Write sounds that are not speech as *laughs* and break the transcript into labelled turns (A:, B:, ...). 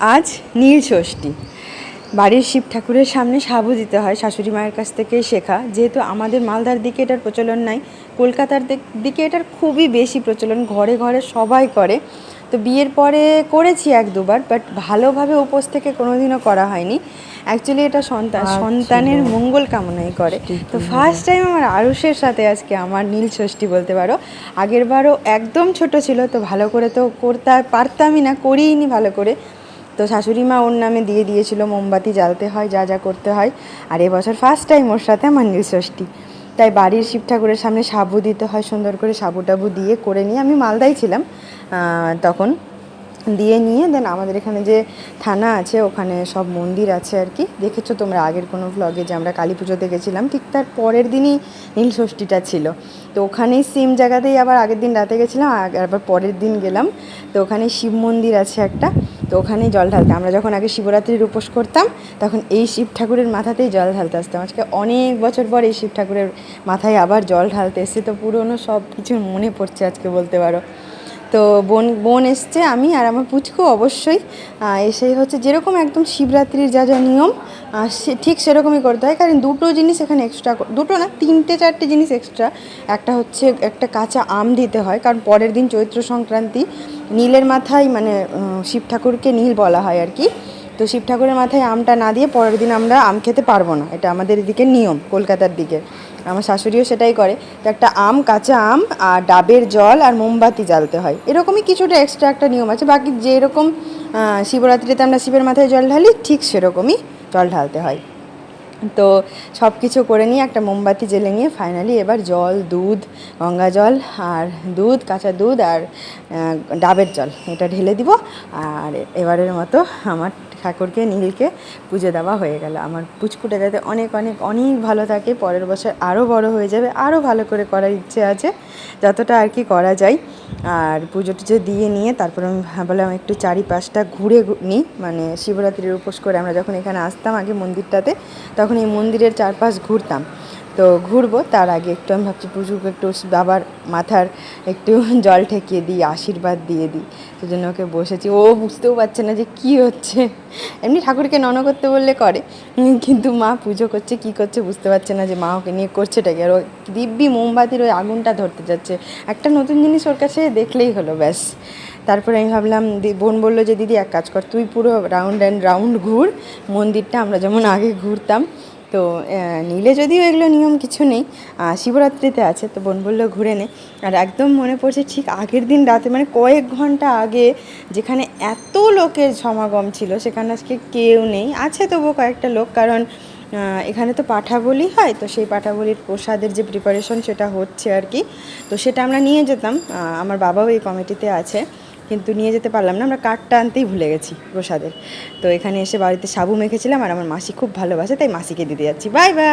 A: আজ নীল ষষ্ঠী। বাড়ির শিব ঠাকুরের সামনে সাবু দিতে হয় শাশুড়ি মায়ের কাছ থেকে শেখা। যেহেতু আমাদের মালদার দিকে এটার প্রচলন নাই কলকাতার দিক- দিকে এটার খুবই বেশি প্রচলন ঘরে ঘরে সবাই করে। তো বিয়ের পরে করেছি এক দুবার বাট ভালোভাবে উপোস থেকে কোনোদিনও করা হয়নি। অ্যাকচুয়ালি এটা সন্তান সন্তানের মঙ্গল কামনাই করে। তো ফার্স্ট টাইম আমার আরুষের সাথে আজকে আমার নীল ষষ্ঠী বলতে পারো। আগের বারও একদম ছোট ছিল তো ভালো করে তো করতে পারতামই না করিনি ভালো করে। তো শাশুড়ি মা ওর নামে দিয়ে দিয়েছিল মোমবাতি, জ্বালতে হয়, যা যা করতে হয়। আর এবছর ফার্স্ট টাইম ওর সাথে আমার ষষ্ঠী। তাই বাড়ির শিব ঠাকুরের সামনে সাবু দিতে হয়, সুন্দর করে সাবু টাবু দিয়ে করে নিয়ে আমি মালদায় ছিলাম। তখন দিয়ে নিয়ে দেন আমাদের এখানে যে থানা আছে, ওখানে সব মন্দির আছে আর কি। দেখেছ তোমরা আগের কোনো ভ্লগে যে আমরা কালী পুজোতে গেছিলাম, ঠিক তার পরের দিনই নীল ষষ্ঠীটা ছিল। তো ওখানেই সেম জায়গাতেই আবার আগের দিন রাতে গেছিলাম আবার পরের দিন গেলাম। তো ওখানে শিব মন্দির আছে একটা। তো ওখানেই জল ঢালতে। আমরা যখন আগে শিবরাত্রির উপোস করতাম, তখন এই শিব ঠাকুরের মাথাতেই জল ঢালতে আসতাম। আজকে অনেক বছর পর এই শিব ঠাকুরের মাথায় আবার জল ঢালতে এসেছি। তো পুরনো সব কিছু মনে পড়ছে আজকে বলতে পারো। তো বোন বোন এসছে, আমি আর আমার পুচকু অবশ্যই এসেই হচ্ছে যেরকম একদম শিবরাত্রির যা যা নিয়ম সে ঠিক সেরকমই করতে হয়। কারণ দুটো জিনিস এখানে এক্সট্রা দুটো না, তিনটে চারটে জিনিস এক্সট্রা একটা হচ্ছে, একটা কাঁচা আম দিতে হয়, কারণ পরের দিন চৈত্র সংক্রান্তি। নীলের মাথায় মানে শিব ঠাকুরকে নীল বলা হয় আর কি। তো শিব ঠাকুরের মাথায় আমটা না দিয়ে পরের দিন আমরা আম খেতে পারব না। এটা আমাদের এদিকে নিয়ম কলকাতার দিকে। আমার শাশুড়িও সেটাই করে। তো একটা আম, কাঁচা আম আর ডাবের জল আর মোমবাতি জ্বালতে হয়। এরকমই কিছুটা এক্সট্রা একটা নিয়ম আছে। বাকি যেরকম শিবরাত্রিতে আমরা শিবের মাথায় জল ঢালি, ঠিক সেরকমই জল ঢালতে হয়। তো সব কিছু করে নিয়ে একটা মোমবাতি জেলে নিয়ে ফাইনালি এবার জল, দুধ, গঙ্গা জল আর দুধ, কাঁচা দুধ আর ডাবের জল এটা ঢেলে দিব। আর এবারের মতো আমার ঠাকুরকে, নীলকে পুজো দেওয়া হয়ে গেল। আমার পুচকুটা যাতে অনেক অনেক অনেক ভালো থাকে, পরের বছর আরও বড় হয়ে যাবে আরও ভালো করে করার ইচ্ছে আছে, যতটা আর কি করা যায়। আর পুজো টুজো দিয়ে নিয়ে তারপর আমি ভাবলাম একটু চারিপাশটা ঘুরে নিই। মানে শিবরাত্রির উপোস করে আমরা যখন এখানে আসতাম আগে মন্দিরটাতে, তখন এই মন্দিরের চারপাশ ঘুরতাম। তো ঘুরবো। তার আগে একটু আমি ভাবছি পুজোকে একটু বাবার মাথার একটু *laughs* জল ঠেকিয়ে দিই, আশীর্বাদ দিয়ে দিই। সেজন্য ওকে বসেছি। ও বুঝতেও পারছে না যে কি হচ্ছে। *laughs* এমনি ঠাকুরকে নন করতে বললে করে। কিন্তু মা পুজো করছে, কি করছে বুঝতে পারছে না যে মা ওকে নিয়ে করছেটাকে আর ও দিব্যি মোমবাতির ওই আগুনটা ধরতে যাচ্ছে। একটা নতুন জিনিস ওর কাছে দেখলেই হলো, ব্যাস। তারপরে আমি ভাবলাম বোন বলল যে, দিদি, এক কাজ কর, তুই পুরো রাউন্ড অ্যান্ড রাউন্ড ঘুর। মন্দিরটা আমরা যেমন আগে ঘুরতাম তো নীলে যদিও এগুলো নিয়ম কিছু নেই শিবরাত্রিতে আছে, তো বোন বলল ঘুরে নে। আর একদম মনে পড়ছে ঠিক আগের দিন রাতে মানে কয়েক ঘণ্টা আগে যেখানে এত লোকের সমাগম ছিল, সেখানে আজকে কেউ নেই। আছে তবুও কয়েকটা লোক, কারণ এখানে তো পাঠা বলি হয়, তো সেই পাঠাবলির প্রসাদের যে প্রিপারেশন সেটা হচ্ছে আর কি। তো সেটা আমরা নিয়ে যেতাম আমার বাবাও এই কমিটিতে আছে। কিন্তু নিয়ে যেতে পারলাম না, আমরা কাঠটা আনতেই ভুলে গেছি প্রসাদের। তো এখানে এসে বাড়িতে সাবু মেখেছিলাম আর আমার মাসি খুব ভালোবাসে, তাই মাসিকে দিতে যাচ্ছি। Bye bye!